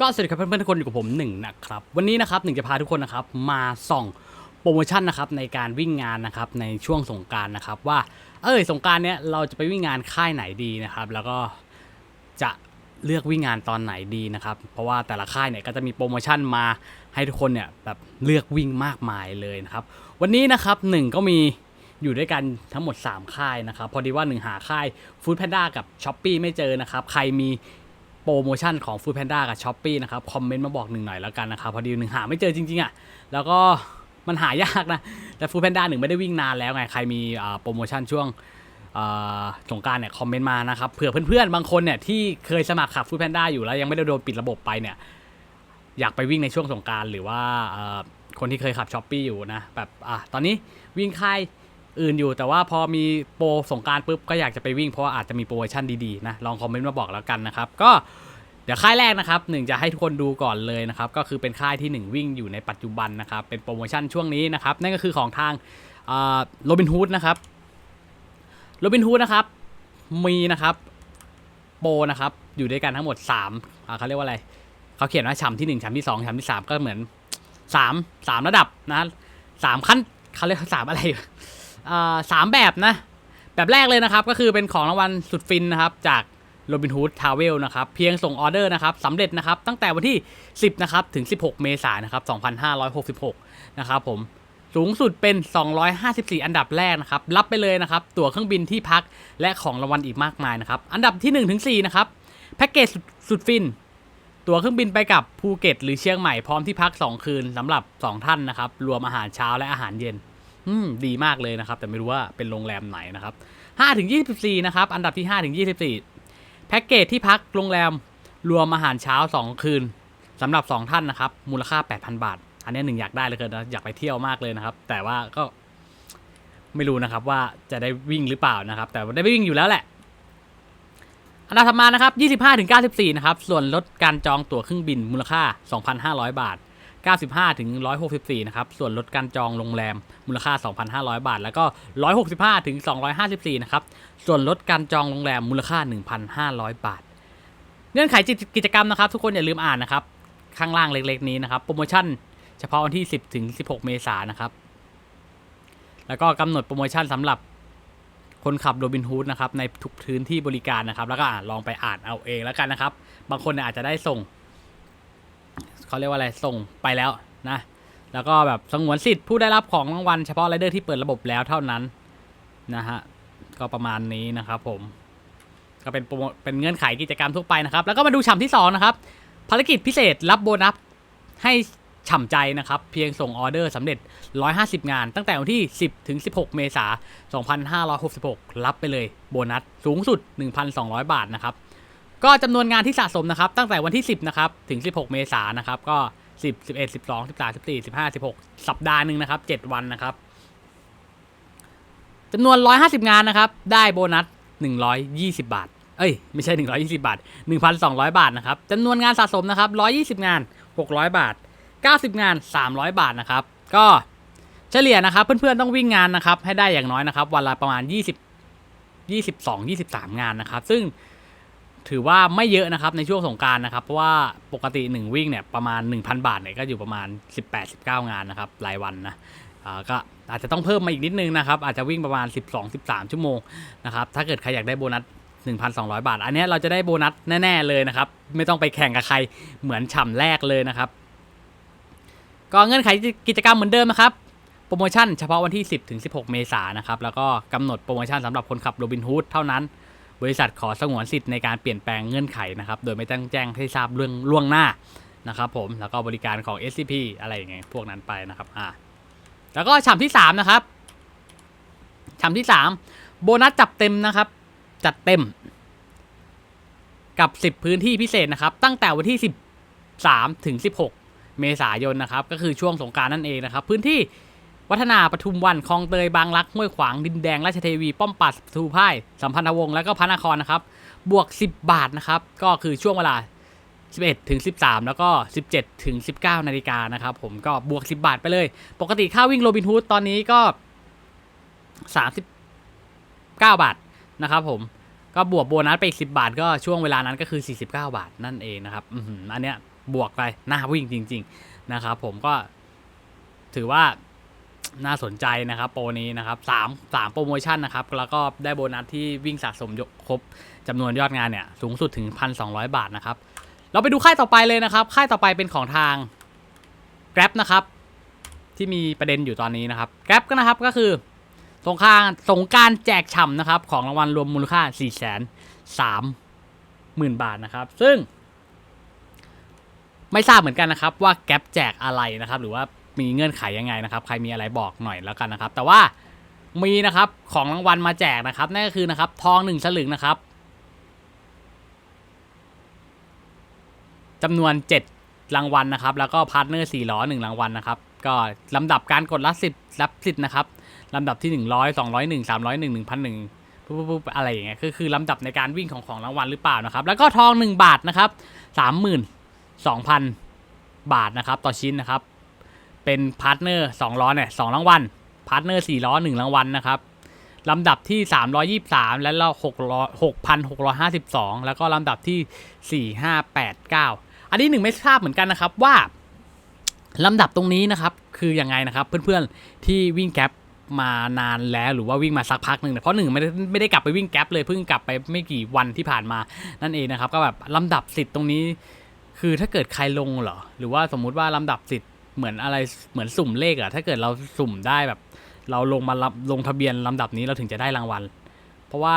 ก็สวัสดีครับเพื่อนๆทุกคนอยู่กับผมหนึ่งนะครับวันนี้นะครับหนึ่งจะพาทุกคนนะครับมาส่องโปรโมชั่นนะครับในการวิ่งงานนะครับในช่วงสงการนะครับว่าเอ้ยสงการเนี้ยเราจะไปวิ่งงานค่ายไหนดีนะครับแล้วก็จะเลือกวิ่งงานตอนไหนดีนะครับเพราะว่าแต่ละค่ายเนี่ยก็จะมีโปรโมชั่นมาให้ทุกคนเนี่ยแบบเลือกวิ่งมากมายเลยนะครับวันนี้นะครับหนึ่งก็มีอยู่ด้วยกันทั้งหมด 3 ค่ายนะครับ พอดีว่าหนึ่งหาค่าย Food Panda กับ s h อ p e e ไม่เจอนะครับ ใครมี โปรโมชั่นของ Food Panda กับ s h อ p e e นะครับ คอมเมนต์มาบอกหนึ่งหน่อยแล้วกันนะครับ พอดีหนึ่งหาไม่เจอจริง ๆอะแล้วก็มันหายากนะ แต่ Food Panda หนึ่งไม่ได้วิ่งนานแล้วไง ใครมีโปรโมชั่นช่วงสงการเนี่ยคอมเมนต์มานะครับเผื่อเพื่อนๆ บางคนเนี่ยที่เคยสมัครขับ Food Panda อยู่แล้วยังไม่ได้โดนปิดระบบไปเนี่ยอยากไปวิ่งในช่วงสงการหรือว่าคนที่เคยขับช้อปปี้อยู่นะแบบอะตอนนี้วิ่งค่าย อื่นอยู่ แต่ว่าพอมีโปรสงการปุ๊บก็อยากจะไปวิ่งเพราะว่าอาจจะมีโปรโมชั่นดีๆนะลองคอมเมนต์มาบอกแล้วกันนะครับก็เดี๋ยวค่ายแรกนะครับหนึ่งจะให้ทุกคนดูก่อนเลยนะครับก็คือเป็นค่ายที่หนึ่งวิ่งอยู่ในปัจจุบันนะครับเป็นโปรโมชั่นช่วงนี้นะครับนั่นก็คือของทางโรบินฮูดนะครับโรบินฮูดนะครับมีนะครับโปรนะครับอยู่ด้วยกันทั้งหมด3เขาเรียกว่าอะไรเขาเขียนว่าฉ่ำที่หนึ่งฉ่ำที่สองฉ่ำที่สามก็เหมือนสามสามระดับนะสามขั้นเขาเรียกสามอะไร สามแบบนะ แบบแรกเลยนะครับ ก็คือเป็นของรางวัลสุดฟินนะครับ จากโรบินฮูดทาวเวลนะครับ เพียงส่งออเดอร์นะครับสำเร็จนะครับ ตั้งแต่วันที่ 10 นะครับ ถึง 16 เมษายนนะครับ 2566 นะครับผมสูงสุดเป็น 254 อันดับแรกนะครับ รับไปเลยนะครับ ตั๋วเครื่องบินที่พักและของรางวัลอีกมากมายนะครับ อันดับที่ 1 ถึง 4 นะครับ แพ็กเกจสุดฟิน ตั๋วเครื่องบินไปกับภูเก็ต หรือเชียงใหม่พร้อมที่พัก 2 คืนสำหรับ 2 ท่านนะครับ รวมอาหารเช้าและอาหารเย็น อืมดีมากเลยนะครับ แต่ไม่รู้ว่าเป็นโรงแรมไหนนะครับ5ถึง24 นะครับ อันดับที่5ถึง24 แพ็กเกจที่พักโรงแรมรวมอาหารเช้า 2 คืนสำหรับ 2 ท่านนะครับ มูลค่า 8,000 บาท อันนี้หนึ่งอยากได้เลยเกินนะอยากไปเที่ยวมากเลยนะครับ แต่ว่าก็ไม่รู้นะครับว่าจะได้วิ่งหรือเปล่านะครับ แต่ได้วิ่งอยู่แล้วแหละ อันดับถัดมานะครับ 25-94 นะครับ ส่วนลดการจองตั๋วเครื่องบินมูลค่า 2,500 บาท 95 ถึง 164 นะครับ ส่วนลดการจองโรงแรมมูลค่า 2,500 บาท แล้วก็ 165 ถึง 254 นะครับ ส่วนลดการจองโรงแรมมูลค่า 1,500 บาท เงื่อนไขกิจกรรมนะครับ ทุกคนอย่าลืมอ่านนะครับ ข้างล่างเล็กๆนี้นะครับ โปรโมชั่นเฉพาะวันที่ 10 ถึง 16 เมษายนนะครับ แล้วก็กำหนดโปรโมชั่นสำหรับคนขับโรบินฮูดนะครับในทุกพื้นที่บริการนะครับ แล้วก็ลองไปอ่านเอาเองแล้วกันนะครับ บางคนอาจจะได้ส่ง เขาเรียกว่าอะไรส่งไปแล้วนะ แล้วก็แบบสงวนสิทธิ์ผู้ได้รับของรางวัลเฉพาะไรเดอร์ที่เปิดระบบแล้วเท่านั้นนะฮะก็ประมาณนี้นะครับผม ก็เป็นเป็นเงื่อนไขกิจกรรมทั่วไปนะครับ แล้วก็มาดูฉ่ำที่สองนะครับภารกิจพิเศษรับโบนัสให้ฉ่ำใจนะครับ เพียงส่งออเดอร์สำเร็จ 150 งาน ตั้งแต่วันที่ 10 ถึง 16 เมษายน 2566 รับไปเลยโบนัสสูงสุด 1,200 บาทนะครับ ก็จำนวนงานที่สะสมนะครับ ตั้งแต่วันที่ 10 นะครับ ถึง 16 เมษายนนะครับ ก็ 10 11 12 13 14 15 16 สัปดาห์หนึ่งนะครับ 7 วันนะครับจำนวน 150 งานนะครับ ได้โบนัส 120 บาท เอ้ย ไม่ใช่ 120 บาท 1,200 บาทนะครับจำนวนงานสะสมนะครับ 120 งาน 600 บาท 90 งาน 300 บาทนะครับ ก็เฉลี่ยนะครับ เพื่อนๆต้องวิ่งงานนะครับ ให้ได้อย่างน้อยนะครับ วันละประมาณ 20 22 23 งานนะครับ ซึ่ง ถือว่าไม่เยอะนะครับในช่วงสงการนะครับ เพราะว่าปกติ 1 วิ่งเนี่ยประมาณ 1,000 บาทเนี่ยก็อยู่ประมาณ 18-19 งานนะครับรายวันนะอาก็อาจจะต้องเพิ่มมาอีกนิดนึงนะครับ อาจจะวิ่งประมาณ 12-13 ชั่วโมงนะครับถ้าเกิดใครอยากได้โบนัส1,200 บาท อันนี้เราจะได้โบนัสแน่ ๆ เลยนะครับ ไม่ต้องไปแข่งกับใครเหมือนฉ่ำแรกเลยนะครับ ก็เงื่อนไขกิจกรรมเหมือนเดิมนะครับ โปรโมชั่นเฉพาะวันที่ 10 ถึง 16 เมษายนนะครับ แล้วก็กำหนดโปรโมชั่นสำหรับคนขับโรบินฮูดเท่านั้น บริษัทขอสงวนสิทธิ์ในการเปลี่ยนแปลงเงื่อนไขนะครับ โดยไม่ต้องแจ้งให้ทราบเรื่องล่วงหน้านะครับผม แล้วก็บริการของ SCP อะไรอย่างเงี้ยพวกนั้นไปนะครับ อ่า แล้วก็ฉ่ำที่ 3 นะครับฉ่ำที่ 3 โบนัสจับเต็มนะครับ จัดเต็ม กับ 10 พื้นที่พิเศษนะครับ ตั้งแต่วันที่ 13 ถึง 16 เมษายนนะครับ ก็คือช่วงสงการนั่นเองนะครับ พื้นที่ วัฒนาปทุมวันคลองเตยบางรักห้วยขวางดินแดงราชเทวี ป้อมปัดทูพ่ายสัมพันธวงศ์แล้วก็พระนครนะครับ บวก 10 บาทนะครับ ก็คือช่วงเวลา 11ถึง13 แล้วก็ 17ถึง19 นาฬิกานะครับ ผมก็บวก 10 บาทไปเลย ปกติค่าวิ่งโรบินฮูดตอนนี้ก็ 39 บาทนะครับผมก็บวกโบนัสไปอีก10 บาท ก็ช่วงเวลานั้นก็คือ 49 บาทนั่นเองนะครับอือหืออันเนี้ยบวกไปหน้าวิ่งจริง ๆ นะครับผมก็ถือว่า น่าสนใจนะครับโปรนี้นะครับสามสามโปรโมชั่นนะครับแล้วก็ได้โบนัสที่วิ่งสะสมครบจำนวนยอดงานเนี่ยสูงสุดถึง 1,200 บาทนะครับเราไปดูค่ายต่อไปเลยนะครับ ค่ายต่อไปเป็นของทาง Grab นะครับ ที่มีประเด็นอยู่ตอนนี้นะครับ Grab ก็นะครับก็คือสงกรารสงการแจกฉ่ำนะครับ ของรางวัลรวมมูลค่า 4 3 0 0 0 0 บาทนะครับ ซึ่ง ไม่ทราบเหมือนกันนะครับว่าแก๊ปแจกอะไรนะครับ หรือว่า มีเงื่อนไขยังไงนะครับ ใครมีอะไรบอกหน่อยแล้วกันนะครับ แต่ว่ามีนะครับของรางวัลมาแจกนะครับนั่นก็คือนะครับ ทองหนึ่งสลึงนะครับจำนวน 7 รางวัลนะครับ แล้วก็พาร์ทเนอร์4ล้อ1รางวัลนะครับ ก็ลำดับการกดรับสิทธิ์รับสิทธิ์นะครับลำดับที่ 100 201 301 1001ปุ๊บปุ๊บอะไรอย่างเงี้ยคือคือลำดับในการวิ่งของของรางวัลหรือเปล่านะครับ แล้วก็ทอง 1 บาทนะครับ 32,000 บาทนะครับ ต่อชิ้นนะครับ เป็นพาร์ทเนอร์2ล้อเนี่ยสองรางวัลพาร์ทเนอร์4ล้อ1รางวัลนะครับลำดับที่ 323 และเรา6,652 แล้วก็ลำดับที่ 4589 อันนี้หนึ่งไม่ทราบเหมือนกันนะครับว่าลำดับตรงนี้นะครับ คือยังไงนะครับเพื่อนๆที่วิ่งแก๊ปมานานแล้วหรือว่าวิ่งมาสักพักหนึ่งเนี่ยเพราะหนึ่งไม่ได้ไม่ได้กลับไปวิ่งแก๊ปเลยเพิ่งกลับไปไม่กี่วันที่ผ่านมานั่นเองนะครับ ก็แบบลำดับสิทธิ์ตรงนี้ คือถ้าเกิดใครลงเหรอหรือว่าสมมุติว่าลำดับสิทธิ์ เหมือนอะไรเหมือนสุ่มเลขอะถ้าเกิดเราสุ่มได้แบบ เราลงมารับลงทะเบียนลำดับนี้เราถึงจะได้รางวัล เพราะว่า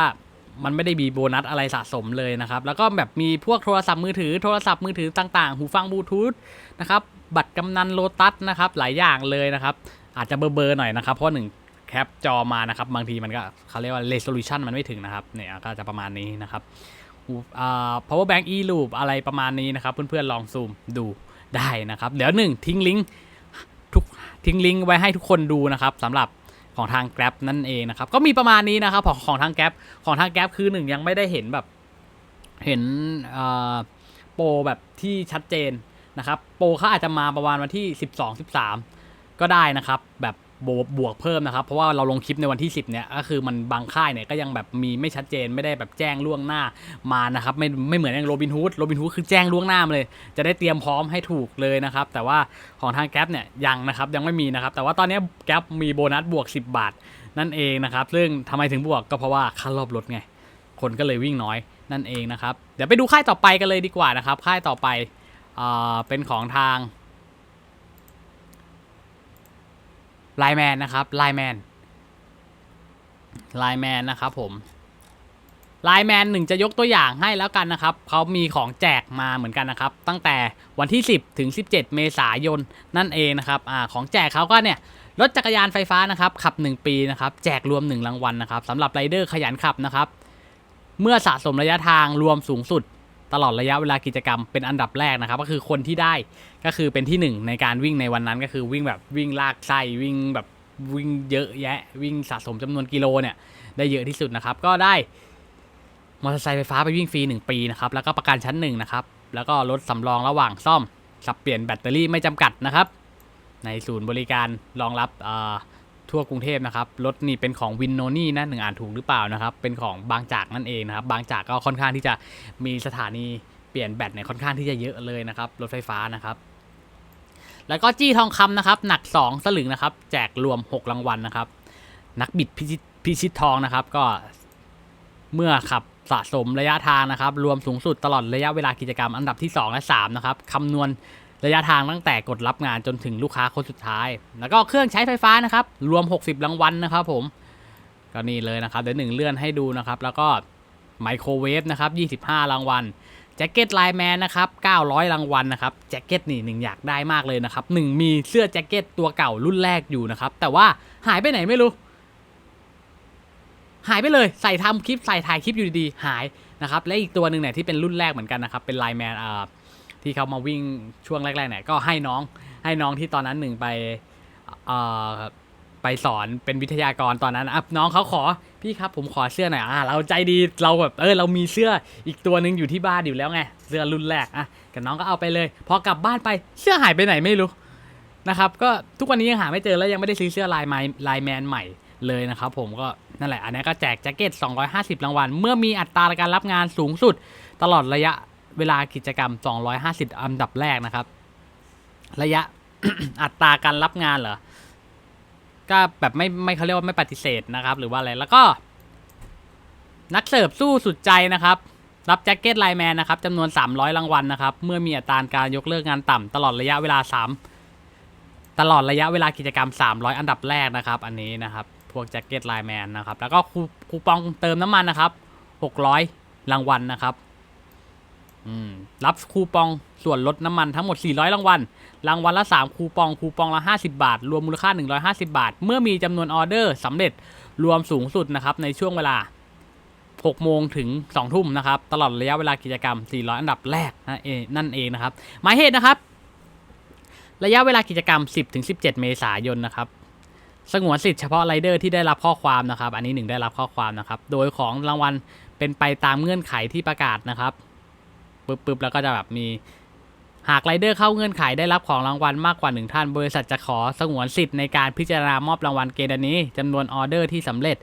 มันไม่ได้มีโบนัสอะไรสะสมเลยนะครับ แล้วก็แบบมีพวกโทรศัพท์มือถือ โทรศัพท์มือถือต่างๆ หูฟังบลูทูธนะครับบัตรกำนันโลตัสนะครับหลายอย่างเลยนะครับ อาจจะเบอร์ๆหน่อยนะครับ เพราะหนึ่งแคปจอมานะครับ บางทีมันก็เขาเรียกว่า resolution มันไม่ถึงนะครับเนี่ยก็จะประมาณนี้นะครับหูอ่า power bank e loop อะไรประมาณนี้นะครับ เพื่อนๆลองซูมดู ได้นะครับเดี๋ยวหนึ่งทิ้งลิงก์ทุกทิ้งลิงก์ไว้ให้ทุกคนดูนะครับสำหรับของทาง Grab นั่นเองนะครับ ก็มีประมาณนี้นะครับของของทาง Grab ของทาง Grab คือหนึ่งยังไม่ได้เห็นแบบเห็นโปรแบบที่ชัดเจนนะครับ โปรเขาอาจจะมาประมาณวันที่ 12 13 ก็ได้นะครับแบบ บวกบวกเพิ่มนะครับ เพราะว่าเราลงคลิปในวันที่ 10เนี่ยก็คือมันบางค่ายเนี่ยก็ยังแบบมีไม่ชัดเจนไม่ได้แบบแจ้งล่วงหน้ามานะครับ ไม่ไม่เหมือนอย่างโรบินฮูดโรบินฮูดคือแจ้งล่วงหน้ามาเลย จะได้เตรียมพร้อมให้ถูกเลยนะครับ แต่ว่าของทางแก๊ปเนี่ยยังนะครับยังไม่มีนะครับ แต่ว่าตอนนี้แก๊ปมีโบนัสบวก 10 บาทนั่นเองนะครับ ซึ่งทำไมถึงบวกก็เพราะว่าค่ารอบรถไงคนก็เลยวิ่งน้อยนั่นเองนะครับเดี๋ยวไปดูค่ายต่อไปกันเลยดีกว่านะครับ ค่ายต่อไปเอเป็นของทาง ไลแมนนะครับไลแมนไลแมนนะครับผมไลแมนหนึ่งจะยกตัวอย่างให้แล้วกันนะครับ เขามีของแจกมาเหมือนกันนะครับ ตั้งแต่วันที่ 10 ถึง 17 เมษายนนั่นเองนะครับอ่าของแจกเขาก็เนี่ยรถจักรยานไฟฟ้านะครับ ขับ 1 ปีนะครับ แจกรวม 1 รางวัลนะครับสำหรับไรเดอร์ขยันขับนะครับ เมื่อสะสมระยะทางรวมสูงสุด ตลอดระยะเวลากิจกรรมเป็นอันดับแรกนะครับ ก็คือคนที่ได้ก็คือเป็นที่หนึ่งในการวิ่งในวันนั้นก็คือวิ่งแบบวิ่งลากไส้วิ่งแบบวิ่งเยอะแยะ วิ่งสะสมจำนวนกิโลเนี่ยได้เยอะที่สุดนะครับ ก็ได้มอเตอร์ไซค์ไฟฟ้าไปวิ่งฟรี 1 ปีนะครับแล้วก็ประกันชั้นหนึ่งนะครับแล้วก็รถสำรองระหว่างซ่อมสับเปลี่ยนแบตเตอรี่ไม่จำกัดนะครับ ในศูนย์บริการรองรับอ่า ทั่วกรุงเทพนะครับ รถนี่เป็นของวินโนนี่นะหนึ่งอ่านถูกหรือเปล่านะครับ เป็นของบางจากนั่นเองนะครับ บางจากก็ค่อนข้างที่จะมีสถานีเปลี่ยนแบตเนี่ยค่อนข้างที่จะเยอะเลยนะครับ รถไฟฟ้านะครับ แล้วก็จี้ทองคำนะครับ หนัก 2 สลึงนะครับ แจกรวม 6 รางวัลนะครับ นักบิดพิชิตพิชิตทองนะครับ ก็เมื่อขับสะสมระยะทางนะครับ รวมสูงสุดตลอดระยะเวลากิจกรรมอันดับที่ 2 และ 3 นะครับคำนวณ ระยะทางตั้งแต่กดรับงานจนถึงลูกค้าคนสุดท้าย แล้วก็เครื่องใช้ไฟฟ้านะครับ รวม 60 รางวัลนะครับผม ก็นี่เลยนะครับ เดี๋ยวหนึ่งเลื่อนให้ดูนะครับ แล้วก็ไมโครเวฟนะครับ 25 รางวัล แจ็คเก็ตไลแมนนะครับ 900 รางวัลนะครับ แจ็คเก็ตนี่หนึ่งอยากได้มากเลยนะครับหนึ่งมีเสื้อแจ็คเก็ตตัวเก่ารุ่นแรกอยู่นะครับ แต่ว่าหายไปไหนไม่รู้ หายไปเลย ใส่ทำคลิปใส่ถ่ายคลิปอยู่ดีๆ หายนะครับ และอีกตัวหนึ่งเนี่ยที่เป็นรุ่นแรกเหมือนกันนะครับ เป็นไลแมนอ่า ที่เขามาวิ่งช่วงแรกๆเนี่ยก็ให้น้องให้น้องที่ตอนนั้นหนึ่งไปไปสอนเป็นวิทยากรตอนนั้นอะน้องเขาขอพี่ครับผมขอเสื้อหน่อยอะเราใจดีเราแบบเออเรามีเสื้ออีกตัวหนึ่งอยู่ที่บ้านอยู่แล้วไงเสื้อรุ่นแรกอะกับน้องก็เอาไปเลย พอกลับบ้านไปเสื้อหายไปไหนไม่รู้นะครับก็ทุกวันนี้ยังหาไม่เจอแล้วยังไม่ได้ซื้อเสื้อลายไมลายแมนใหม่เลยนะครับผมก็นั่นแหละอันนี้ก็แจกแจ็คเก็ต 250 รางวัล เมื่อมีอัตราการรับงานสูงสุด ตลอดระยะ เวลากิจกรรม 250 อันดับแรกนะครับ ระยะ อัตราการรับงานเหรอ ก็แบบไม่ไม่เขาเรียกว่าไม่ปฏิเสธนะครับ หรือว่าอะไร แล้วก็ นักเสิร์ฟสู้สุดใจนะครับ รับแจ็คเก็ตไลแมนนะครับจำนวน 300 รางวัลนะครับ เมื่อมีอัตราการยกเลิกงานต่ำตลอดระยะเวลา 3 ตลอดระยะเวลากิจกรรม 300 อันดับแรกนะครับ อันนี้นะครับ พวกแจ็คเก็ตไลแมนนะครับ แล้วก็คูปองเติมน้ำมันนะครับ 600 รางวัลนะครับ รับคูปองส่วนลดน้ำมันทั้งหมด 400 รางวัล รางวัลละ 3 คูปอง คูปองละ 50 บาท รวมมูลค่า 150 บาท เมื่อมีจำนวนออเดอร์สำเร็จรวมสูงสุดนะครับในช่วงเวลา 6 โมงถึง 2 ทุ่มนะครับ ตลอดระยะเวลากิจกรรม 400 อันดับแรกนั่นเองนั่นเองนะครับ หมายเหตุนะครับ ระยะเวลากิจกรรม 10ถึง17 เมษายนนะครับสงวนสิทธิ์เฉพาะไรเดอร์ที่ได้รับข้อความนะครับ อันนี้หนึ่งได้รับข้อความนะครับ โดยของรางวัลเป็นไปตามเงื่อนไขที่ประกาศนะครับ ปึ๊บปึ๊บแล้วก็จะแบบมี หากไรเดอร์เข้าเงื่อนไขได้รับของรางวัลมากกว่าหนึ่งท่าน บริษัทจะขอสงวนสิทธิ์ในการพิจารณามอบรางวัลเกณฑ์อันนี้จำนวนออเดอร์ที่สำเร็จ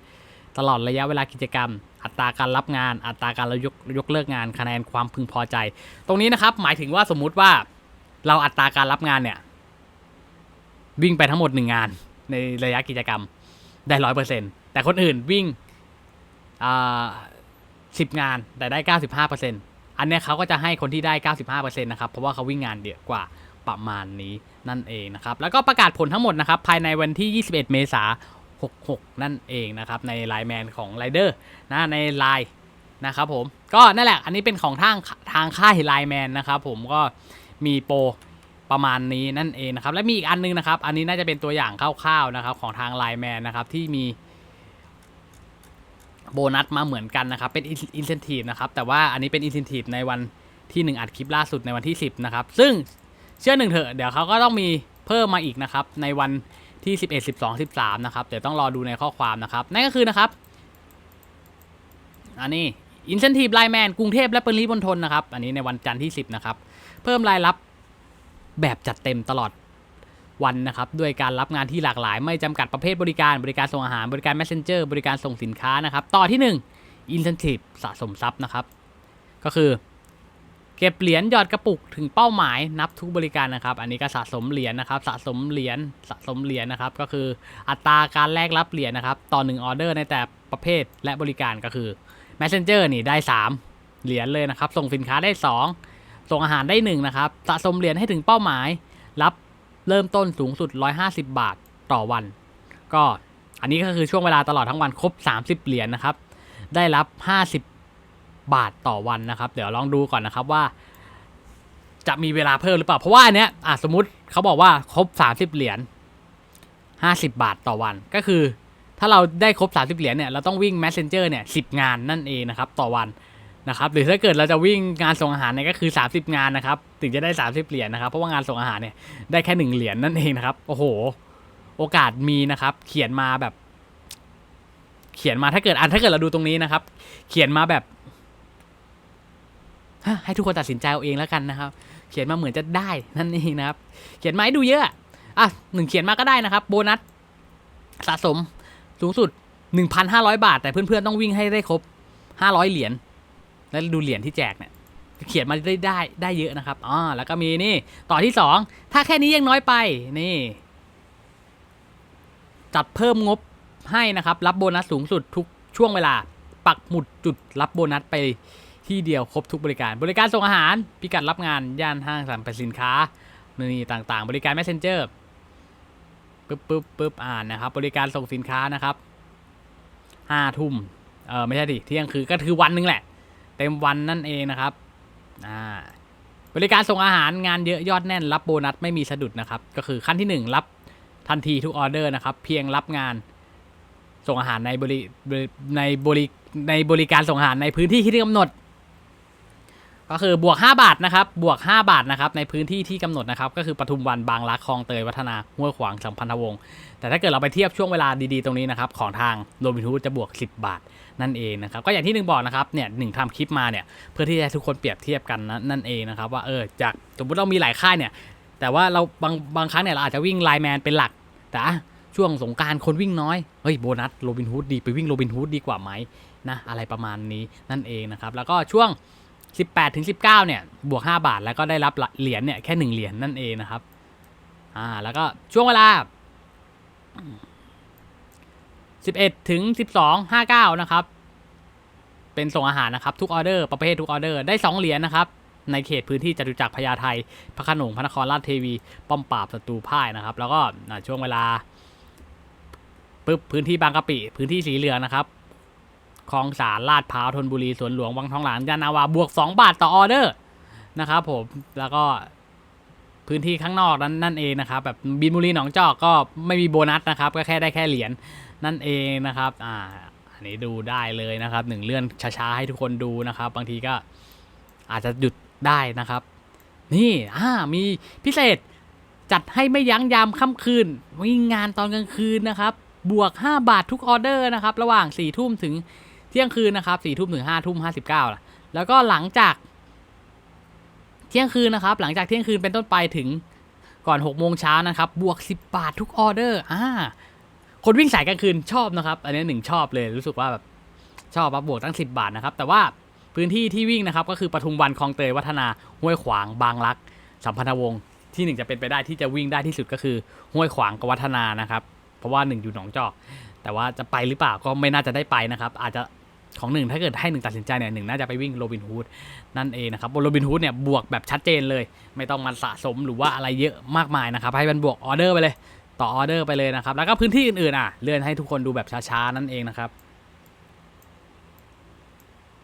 ตลอดระยะเวลากิจกรรม อัตราการรับงาน อัตราการยกยกเลิกงานคะแนนความพึงพอใจ ตรงนี้นะครับ หมายถึงว่าสมมุติว่าเราอัตราการรับงานเนี่ยวิ่งไปทั้งหมดหนึ่งงาน ในระยะกิจกรรมได้ร้อยเปอร์เซ็นแต่คนอื่นวิ่งสิบงานแต่ได้เก้าสิบห้าเปอร์เซ็นต์ อันนี้เขาก็จะให้คนที่ได้เก้าสิบห้าเปอร์เซ็นต์นะครับ เพราะว่าเขาวิ่งงานเยอะกว่าประมาณนี้นั่นเองนะครับ แล้วก็ประกาศผลทั้งหมดนะครับ ภายในวันที่ 21 เมษายน 66 นั่นเองนะครับ ในไลน์แมนของไรเดอร์นะในไลน์นะครับผม ก็นั่นแหละ อันนี้เป็นของทางทางค่ายไลน์แมนนะครับผมก็มีโปรประมาณนี้นั่นเองนะครับ และมีอีกอันนึงนะครับ อันนี้น่าจะเป็นตัวอย่างคร่าวๆนะครับของทางไลน์แมนนะครับที่มี โบนัสมาเหมือนกันนะครับ เป็นอินเซนティブนะครับ แต่ว่าอันนี้เป็นอินเซนティブในวันที่ 1 อัดคลิปล่าสุดในวันที่ 10 นะครับ ซึ่งเชื่อหนึ่งเถอะเดี๋ยวเขาก็ต้องมีเพิ่มมาอีกนะครับ ในวันที่ 11 12 13 นะครับ เดี๋ยวต้องรอดูในข้อความนะครับ นั่นก็คือนะครับ อันนี้อินเซนティブไลน์แมนกรุงเทพและปริมณฑลนะครับ อันนี้ในวันจันทร์ที่ 10 นะครับ เพิ่มรายรับ แบบจัดเต็มตลอด วันนะครับด้วยการรับงานที่หลากหลาย ไม่จำกัดประเภทบริการบริการส่งอาหาร บริการ messenger บริการส่งสินค้านะครับ ต่อที่1 incentive สะสมทรัพย์นะครับ ก็คือ เก็บเหรียญหยอดกระปุกถึงเป้าหมายนับทุกบริการนะครับ อันนี้ก็สะสมเหรียญนะครับ สะสมเหรียญสะสมเหรียญนะครับ ก็คืออัตราการแลกรับเหรียญนะครับต่อ1ออเดอร์ในแต่ประเภทและบริการก็คือ messenger นี่ได้ 3 เหรียญเลยนะครับ ส่งสินค้าได้ 2 ส่งอาหารได้1นะครับสะสมเหรียญให้ถึงเป้าหมาย รับ เริ่มต้นสูงสุด 150 บาทต่อวัน ก็อันนี้ก็คือช่วงเวลาตลอดทั้งวันครบ 30 เหรียญนะครับ ได้รับ 50 บาทต่อวันนะครับ เดี๋ยวลองดูก่อนนะครับว่า จะมีเวลาเพิ่มหรือเปล่า เพราะว่าอันเนี้ยอะสมมติเขาบอกว่าครบ 30 เหรียญ50 บาทต่อวัน ก็คือ ถ้าเราได้ครบ 30 เหรียญเนี่ย เราต้องวิ่ง messenger เนี่ย 10 งานนั่นเองนะครับ ต่อวัน นะครับหรือถ้าเกิดเราจะวิ่งงานส่งอาหารเนี่ยก็คือ 30 งานนะครับถึงจะได้ 30 เหรียญนะครับเพราะว่างานส่งอาหารเนี่ยได้แค่หนึ่งเหรียญนั่นเองนะครับโอ้โห โอกาสมีนะครับ เขียนมาแบบ เขียนมาถ้าเกิดอันถ้าเกิดเราดูตรงนี้นะครับ เขียนมาแบบให้ทุกคนตัดสินใจเอาเองแล้วกันนะครับ เขียนมาเหมือนจะได้นั่นเองนะครับ เขียนมาให้ดูเยอะอะหนึ่งเขียนมาก็ได้นะครับ โบนัสสะสมสูงสุด 1,500 บาท แต่เพื่อนๆต้องวิ่งให้ได้ครบ 500 เหรียญ แล้วดูเหรียญที่แจกเนี่ยเขียนมาได้ได้ได้เยอะนะครับอ๋อแล้วก็มีนี่ต่อที่สองถ้าแค่นี้ยังน้อยไปนี่จัดเพิ่มงบให้นะครับ รับโบนัสสูงสุดทุกช่วงเวลา ปักหมุดจุดรับโบนัสไปที่เดียวครบทุกบริการ บริการส่งอาหาร พิกัดรับงานย่านห้างสรรพสินค้านี่ต่างๆ บริการ messenger ปึ๊บปึ๊บปึ๊บอ่านนะครับ บริการส่งสินค้านะครับห้าทุ่มเออไม่ใช่ดิเที่ยงคือก็คือวันหนึงแหละ เต็มวันนั่นเองนะครับอ่าบริการส่งอาหารงานเยอะยอดแน่นรับโบนัสไม่มีสะดุดนะครับ ก็คือขั้นที่ 1 รับทันทีทุกออเดอร์นะครับ เพียงรับงานส่งอาหารในบริในบริในบริการส่งอาหารในพื้นที่ที่กำหนด ก็คือบวก 5 บาทนะครับบวก 5 บาทนะครับในพื้นที่ที่กำหนดนะครับ ก็คือปทุมวันบางรักคลองเตยวัฒนาห้วยขวางสัมพันธวงศ์แต่ถ้าเกิดเราไปเทียบช่วงเวลาดีๆตรงนี้นะครับ ของทางโรบินฮูดจะบวก 10 บาท นั่นเองนะครับก็อย่างที่หนึ่งบอกนะครับเนี่ยหนึ่งทำคลิปมาเนี่ยเพื่อที่จะทุกคนเปรียบเทียบกันนะนั่นเองนะครับว่าเออจากสมมติเรามีหลายค่ายเนี่ยแต่ว่าเราบางบางครั้งเนี่ยเราอาจจะวิ่งไลน์แมนเป็นหลักแต่ช่วงสงกรารคนวิ่งน้อยเฮ้ยโบนัสโรบินฮูดดีไปวิ่งโรบินฮูดดีกว่าไหมนะอะไรประมาณนี้นั่นเองนะครับแล้วก็ช่วง 18ถึง19เนี่ยบวก 5 บาทแล้วก็ได้รับเหรียญเนี่ยแค่ 1 เหรียญนั่นเองนะครับอ่าแล้วก็ช่วงเวลา 11 ถึง 12 59 นะครับ เป็นส่งอาหารนะครับ ทุกออเดอร์ประเภททุกออเดอร์ได้ 2 เหรียญนะครับ ในเขตพื้นที่จตุจักรพญาไทพระขนงพระนครราชเทวี ป้อมปราบศัตรูพ่ายนะครับ แล้วก็ช่วงเวลาปึ๊บพื้นที่บางกะปิ พื้นที่สีเหลืองนะครับคลองสารลาดพร้าวธนบุรีสวนหลวงวังทองหลางยานนาวาบวก 2 บาทต่อออเดอร์นะครับผมแล้วก็พื้นที่ข้างนอกนั้นนั่นเองนะครับแบบบินบุรีหนองจอกก็ไม่มีโบนัสนะครับ ก็แค่ได้แค่เหรียญ นั่นเองนะครับอ่าอันนี้ดูได้เลยนะครับหนึ่งเลื่อนช้าๆให้ทุกคนดูนะครับ บางทีก็อาจจะหยุดได้นะครับ นี่อ่ามีพิเศษจัดให้ไม่ยั้งยามค่ำคืนวิ่งงานตอนกลางคืนนะครับ บวก 5 บาททุกออเดอร์นะครับ ระหว่าง4ี่ทุ่มถึงเที่ยงคืนนะครับสี่ทุ่มถึงห้าทุ่มห้าสิบเก้าแล้วก็หลังจาก เที่ยงคืนนะครับ หลังจากเที่ยงคืนเป็นต้นไปถึงก่อน6กโมงเช้านะครับ บวก 10 บาททุกออเดอร์อ่า คนวิ่งสายกลางคืนชอบนะครับ อันนี้หนึ่งชอบเลยรู้สึกว่าแบบชอบบบวกตั้ง 10 บาทนะครับ แต่ว่าพื้นที่ที่วิ่งนะครับ ก็คือปทุมวันคลองเตยวัฒนาห้วยขวางบางรัก สัมพันธวงศ์ที่หนึ่งจะเป็นไปได้ที่จะวิ่งได้ที่สุดก็คือห้วยขวางกับวัฒนานะครับ เพราะว่าหนึ่งอยู่หนองจอก แต่ว่าจะไปหรือเปล่าก็ไม่น่าจะได้ไปนะครับ อาจจะของหนึ่งถ้าเกิดให้หนึ่งตัดสินใจเนี่ยหนึ่งน่าจะไปวิ่งโรบินฮูดนั่นเองนะครับบนโรบินฮูดเนี่ยบวกแบบชัดเจนเลย ไม่ต้องมันสะสมหรือว่าอะไรเยอะมากมายนะครับ ให้มันบวกออเดอร์ไปเลย ต่อออเดอร์ไปเลยนะครับ แล้วก็พื้นที่อื่นๆอะเลื่อนให้ทุกคนดูแบบช้าๆนั่นเองนะครับ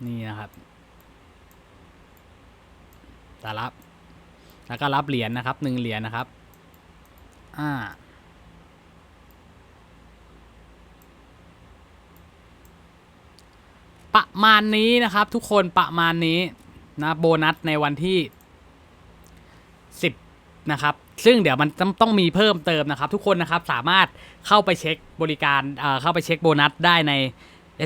นี่นะครับแต่รับ แล้วก็รับเหรียญนะครับหนึ่งเหรียญนะครับ อ่าประมาณนี้นะครับทุกคนประมาณนี้นะโบนัสในวันที่ นะครับซึ่งเดี๋ยวมันต้องต้องมีเพิ่มเติมนะครับ ทุกคนนะครับสามารถเข้าไปเช็คบริการเข้าไปเช็คโบนัสได้ใน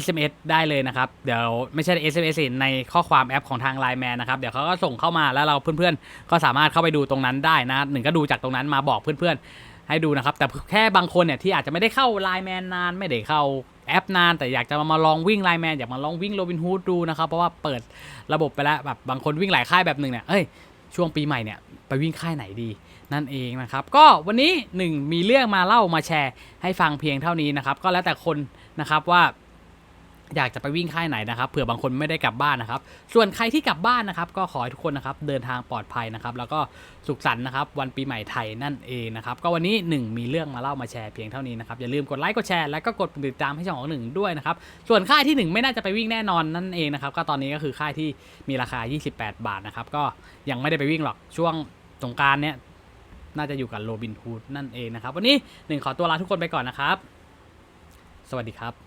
SMS ได้เลยนะครับ เดี๋ยวไม่ใช่ SMS สิในข้อความแอปของทาง Line Man นะครับ เดี๋ยวเขาก็ส่งเข้ามาแล้วเราเพื่อนๆ ก็สามารถเข้าไปดูตรงนั้นได้นะหนึ่งก็ดูจากตรงนั้นมาบอกเพื่อนๆ ให้ดูนะครับ แต่แค่บางคนเนี่ยที่อาจจะไม่ได้เข้า Line Man นานไม่ได้เข้าแอปนาน แต่อยากจะมาลองวิ่ง Line Man อยากมาลองวิ่ง Robin Hood ดูนะครับ เพราะว่าเปิดระบบไปแล้วแบบบางคนวิ่งหลายค่ายแบบหนึ่งเนี่ยเอ้ย ช่วงปีใหม่เนี่ยไปวิ่งค่ายไหนดี นั่นเองนะครับ ก็วันนี้หนึ่งมีเรื่องมาเล่ามาแชร์ให้ฟังเพียงเท่านี้นะครับ ก็แล้วแต่คนนะครับว่า อยากจะไปวิ่งค่ายไหนนะครับเผื่อบางคนไม่ได้กลับบ้านนะครับ ส่วนใครที่กลับบ้านนะครับ ก็ขอให้ทุกคนนะครับเดินทางปลอดภัยนะครับ แล้วก็สุขสันต์นะครับ วันปีใหม่ไทยนั่นเองนะครับก็วันนี้หนึ่งมีเรื่องมาเล่ามาแชร์เพียงเท่านี้นะครับอย่าลืมกดไลค์กดแชร์แล้วก็กดติดตามให้ช่องของหนึ่งด้วยนะครับส่วนค่ายที่หนึ่งไม่น่าจะไปวิ่งแน่นอนนั่นเองนะครับก็ตอนนี้ก็คือค่ายที่มีราคา 28 บาทนะครับก็ยังไม่ได้ไปวิ่งหรอกช่วงสงการเนี้ยน่าจะอยู่กับโรบินฮูดนั่นเองนะครับวันนี้หนึ่งขอตัวลาทุกคนไปก่อนนะครับ สวัสดีครับ